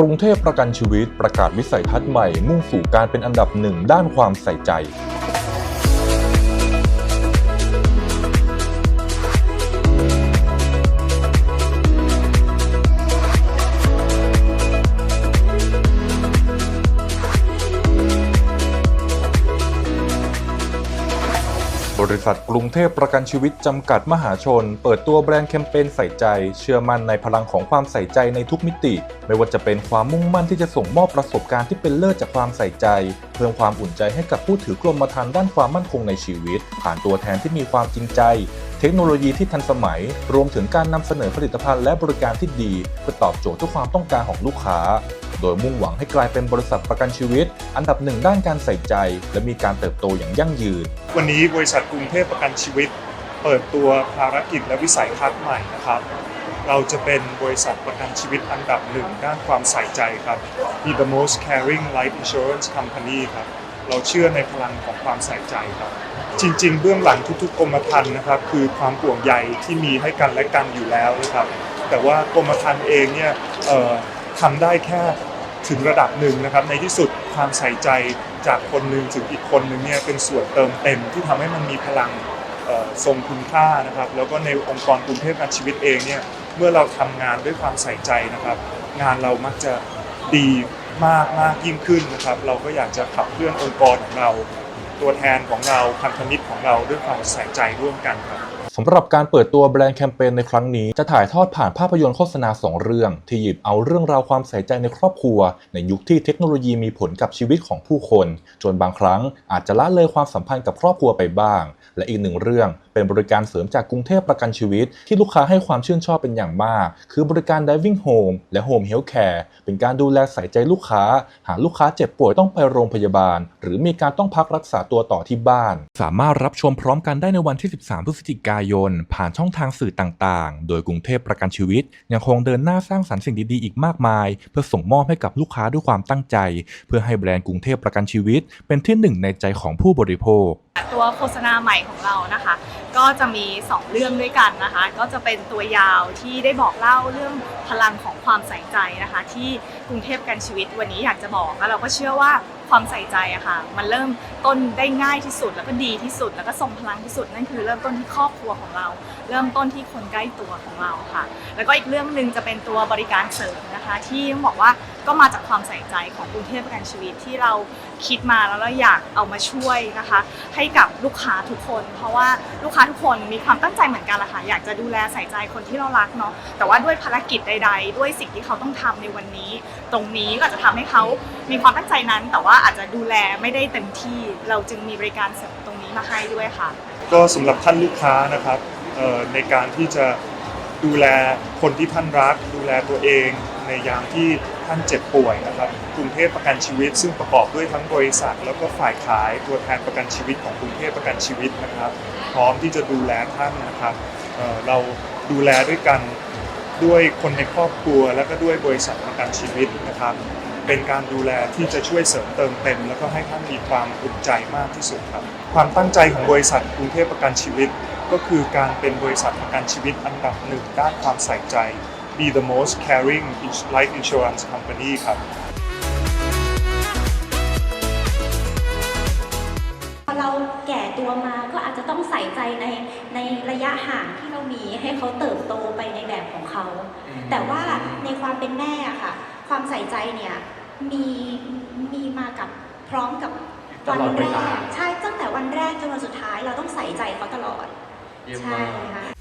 กรุงเทพประกันชีวิตประกาศวิสัยทัศน์ใหม่มุ่งสู่การเป็นอันดับหนึ่งด้านความใส่ใจ บริษัทกรุงเทพประกันชีวิตจำกัดมหาชน เปิดตัวแบรนด์แคมเปญใส่ใจ เชื่อมั่นในพลังของความใส่ใจในทุกมิติ ไม่ว่าจะเป็นความมุ่งมั่นที่จะส่งมอบประสบการณ์ที่เป็นเลิศจากความใส่ใจ เพิ่มความอุ่นใจให้กับผู้ถือกรมธรรม์ด้านความมั่นคงในชีวิต ผ่านตัวแทนที่มีความจริงใจ เทคโนโลยีที่ทันสมัย รวมถึงการนำเสนอผลิตภัณฑ์และบริการที่ดี เพื่อตอบโจทย์ทุกความต้องการของลูกค้า โดยมุ่งหวังให้กลายเป็นบริษัทประกันชีวิต อันดับหนึ่งด้านการใส่ใจ และมีการเติบโตอย่างยั่งยืน วันนี้บริษัทกรุงเทพประกันชีวิต เปิดตัวภารกิจและวิสัยทัศน์ใหม่นะครับ เราจะเป็นบริษัทประกันชีวิตอันดับหนึ่งด้านความใส่ใจครับ Be the most caring life insurance company ครับเราเชื่อในพลังของความใส่ใจครับ จริง ๆ เบื้องหลังทุกๆกรมธรรม์นะครับ คือความห่วงใยที่มีให้กันและกันอยู่แล้วนะครับ แต่ว่ากรมธรรม์เองเนี่ยทำได้แค่ถึงระดับหนึ่งนะครับ ในที่สุดความใส่ใจจากคนหนึ่งถึงอีกคนหนึ่งเนี่ยเป็นส่วนเติมเต็มที่ทำให้มันมีพลัง ทรงคุณค่านะครับ แล้วก็ในองค์กรกรุงเทพการชีวิตเองเนี่ยเมื่อเราทำงานด้วยความใส่ใจนะครับ งานเรามักจะดีมากมากยิ่งขึ้นนะครับ เราก็อยากจะขับเคลื่อนองค์กรของเรา ตัวแทนของเราพันธมิตรของเราด้วยความใส่ใจร่วมกันครับ สำหรับการเปิดตัวแบรนด์แคมเปญในครั้งนี้จะถ่ายทอดผ่านภาพยนตร์โฆษณา 2 เรื่อง ที่หยิบเอาเรื่องราวความใส่ใจในครอบครัว ในยุคที่เทคโนโลยีมีผลกับชีวิตของผู้คน จนบางครั้งอาจจะละเลยความสัมพันธ์กับครอบครัวไปบ้าง และอีกหนึ่งเรื่องเป็นบริการเสริมจากกรุงเทพประกันชีวิต ที่ลูกค้าให้ความชื่นชอบเป็นอย่างมาก คือบริการ Diving Home และ Home Health Care เป็นการดูแลใส่ใจลูกค้า หากลูกค้าเจ็บป่วยต้องไปโรงพยาบาล หรือมีการต้องพักรักษาตัวต่อที่บ้าน สามารถรับชมพร้อมกันได้ในวันที่ 13 พฤศจิกายน ผ่านช่องทางสื่อต่างๆ โดยกรุงเทพประกันชีวิต ยังคงเดินหน้าสร้างสรรค์สิ่งดีๆ อีกมากมาย เพื่อส่งมอบให้กับลูกค้าด้วยความตั้งใจ เพื่อให้แบรนด์กรุงเทพประกันชีวิต เป็นที่หนึ่งในใจของผู้บริโภค ตัวโฆษณาใหม่ของเรานะคะ ก็จะมี 2 เรื่องด้วยกันนะคะ ก็จะเป็นตัวยาวที่ได้บอกเล่าเรื่องพลังของความใส่ใจนะคะ ที่กรุงเทพกันชีวิตวันนี้อยากจะบอกแล้วเราก็เชื่อว่า ความใส่ใจอะค่ะ มันเริ่มต้นได้ง่ายที่สุดแล้วก็ดีที่สุด แล้วก็ส่งพลังที่สุดนั่นคือเริ่มต้นที่ครอบครัวของเรา เริ่มต้นที่คนใกล้ตัวของเราค่ะ แล้วก็อีกเรื่องหนึ่งจะเป็นตัวบริการเสริมนะคะ ที่ต้องบอกว่า ก็มาจากความใส่ใจของกรุงเทพประกันชีวิตที่เราคิดมาแล้วเราอยากเอามาช่วยนะคะ ให้กับลูกค้าทุกคน เพราะว่าลูกค้าทุกคนมีความตั้งใจเหมือนกันแหละค่ะอยากจะดูแลใส่ใจคนที่เรารักเนาะแต่ว่าด้วยภารกิจใด ๆ ด้วยสิ่งที่เขาต้องทำในวันนี้ ตรงนี้ก็จะทำให้เขามีความตั้งใจนั้น แต่ว่าอาจจะดูแลไม่ได้เต็มที่เราจึงมีบริการเสริมตรงนี้มาให้ด้วยค่ะ ก็สำหรับท่านลูกค้านะครับในการที่จะดูแลคนที่ท่านรัก ดูแลตัวเอง ในยามที่ท่านเจ็บป่วยนะครับกรุงเทพประกันชีวิต ซึ่งประกอบด้วยทั้งบริษัท แล้วก็ฝ่ายขายตัวแทนประกันชีวิตของกรุงเทพประกันชีวิตนะครับ พร้อมที่จะดูแลท่านนะครับเเราดูแลด้วยกันด้วยคนในครอบครัว แล้วก็ด้วยบริษัทประกันชีวิตนะครับ เป็นการดูแลที่จะช่วยเสริมเติมเต็ม แล้วก็ให้ท่านมีความอุ่นใจมากที่สุดครับ ความตั้งใจของบริษัทกรุงเทพประกันชีวิต ก็คือการเป็นบริษัทประกันชีวิตอันดับหนึ่งด้านความใส่ใจ Be the most caring life insurance company ครับ พอเราแก่ตัวมาก็อาจจะต้องใส่ใจในในระยะห่างที่เรามีให้เขาเติบโตไปในแบบของเขา แต่ว่าในความเป็นแม่อะค่ะ ความใส่ใจเนี่ยมีมีมากับพร้อมกับวันแรกใช่ตั้งแต่วันแรกจนวันสุดท้ายเราต้องใส่ใจเขาตลอดใช่ค่ะ